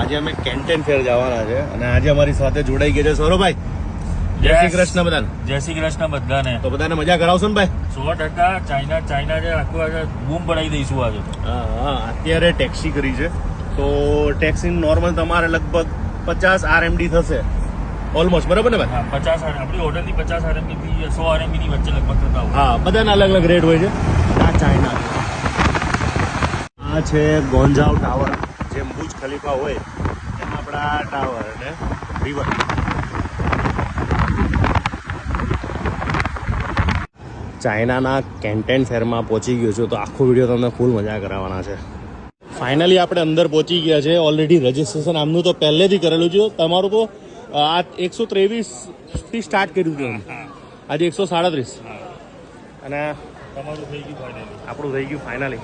આજે અમે કેન્ટેન ફેર જવાના છે અને આજે અમારી સાથે જોડાઈ ગયા છે સૌરભભાઈ. જય શ્રી કૃષ્ણ બધાને. જય શ્રી કૃષ્ણ બધાને. તો બધાને મજા કરાવશો ને ભાઈ? સો ટકા ચાઇના ચાઇના જે આખું આજે બૂમ પડાવી દઈશું આજે. હા હા અત્યારે ટેક્સી કરી છે. તો ટેક્સી નોર્મલ તમારે લગભગ પચાસ આરએમડી થશે. ઓલમોસ્ટ બરાબર ને ભાઈ? પચાસ આર આપણી ઓર્ડરની પચાસ આરએમબી થી સો આરએમબી ની વચ્ચે લગભગ થતા હોય. હા બધાના અલગ અલગ રેટ હોય છે. આ ચાઇના. આ છે ગોંજાવ ટાવર. જેમ બુજ ખલીફા હોય એમ આપણા ટાવર અને રિવર ચાઇનાના કેન્ટેન શહેરમાં પહોંચી ગયો છું તો આખો વીડિયો તમને ફૂલ મજા કરાવવાના છે. ફાઇનલી આપણે અંદર પહોંચી ગયા છે ઓલરેડી રજીસ્ટ્રેશન આમનું તો પહેલેથી કરેલું છે તમારું તો આ એકસો ત્રેવીસથી સ્ટાર્ટ કર્યું હતું આજે એકસો સાડત્રીસ. અને તમારું થઈ ગયું આપણું થઈ ગયું ફાઇનલી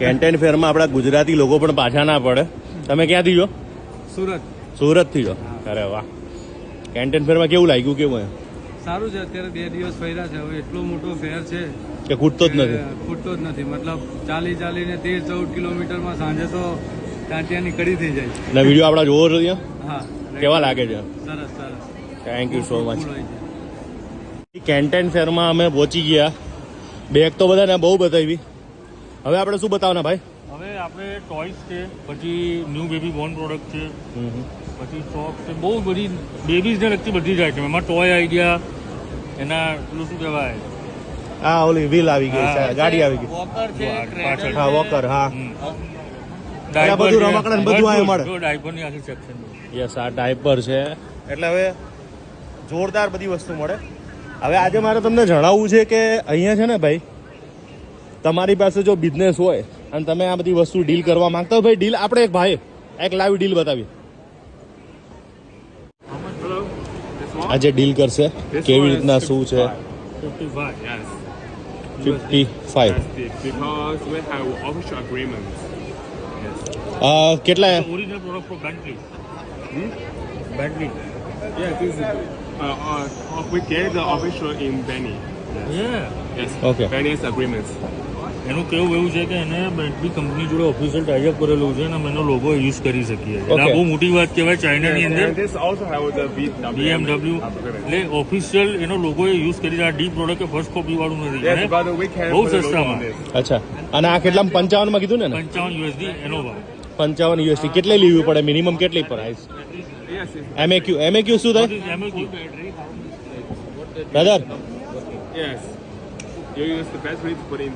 કેન્ટેન ફેરમાં આપણા ગુજરાતી લોકો પણ પાછા ના પડે. તમે ક્યાંથી જો સુરત. સુરતથી જો અરે વાહ. કેન્ટેન ફેરમાં કેવું લાગ્યું કેવું સારું છે અત્યારે બે દિવસ ફર્યા છે હવે એટલો મોટો ફેર છે કે ખૂટતો જ નથી. ખૂટતો જ નથી. મતલબ ચાલી ચાલીને તેર ચૌદ કિલોમીટરમાં સાંજે તો ટાંટિયાની કડી થઈ જાય. એટલે વીડિયો આપણા જોવો છો ત્યાં હા. કેવા લાગે છે? સરસ સરસ. Thank you so much. Canton ફેરમાં અમે પહોંચી ગયા. બેગ તો બધાને બહુ બતાવી. હવે આપણે શું બતાવવાના ભાઈ? હવે આપણે ટોયસ છે પછી ન્યૂ બેબી બોર્ન પ્રોડક્ટ છે પછી શોપ છે બહુ બધી બેબીઝને લગતી બધી જ આઈટમ એમાં ટોય આવી ગયા એના પેલું શું કહેવાય? હા ઓલી વ્હીલ આવી ગઈ છે ગાડી આવી ગઈ. વોકર છે પાછળ. હા વોકર હા. બધું રમકડા બધું આવે મળે. જો ડાયપરની આખી સેક્શન યસ આ ડાયપર છે. એટલે હવે જોરદાર બધી વસ્તુ મળે. હવે આજે મારે તમને જણાવવું છે કે અહીંયા છે ને ભાઈ તમારી પાસે જો બિઝનેસ હોય અને તમે આ બધી વસ્તુ ડીલ કરવા માંગતા હો ભાઈ ડીલ આપણે એક ભાઈ એક લાઈવ ડીલ બતાવી આજે ડીલ કરશે. કેવી રીતના શું છે? ફિફ્ટી ફાઈવ ઓકે કેટલા? ઓરિજિનલ એનું કેવું એવું છે કે એને બેટરી કંપની જોડે ઓફિશિયલ ટાઈઅપ કરેલું છે અને અમે એનો લોગો યુઝ કરી શકીએ એટલે આ બહુ મોટી વાત કહેવાય ચાઇનાની અંદર. બીએમડબલ્યુ એટલે ઓફિશિયલ એનો લોગો યુઝ કરી આ ડી પ્રોડક્ટ ફર્સ્ટ કોપી વાળું નથી બહુ સસ્તામાં અચ્છા. અને આ કેટલા પંચાવનમાં કીધું ને પંચાવન યુએસડી એનો ભાવ. પંચાવન યુએસડી કેટલી લેવી પડે? મિનિમમ કેટલી પ્રાઇસ. એમએક્યુ એમએક્યુ શું થાય? Brother yes. You use the battery to put in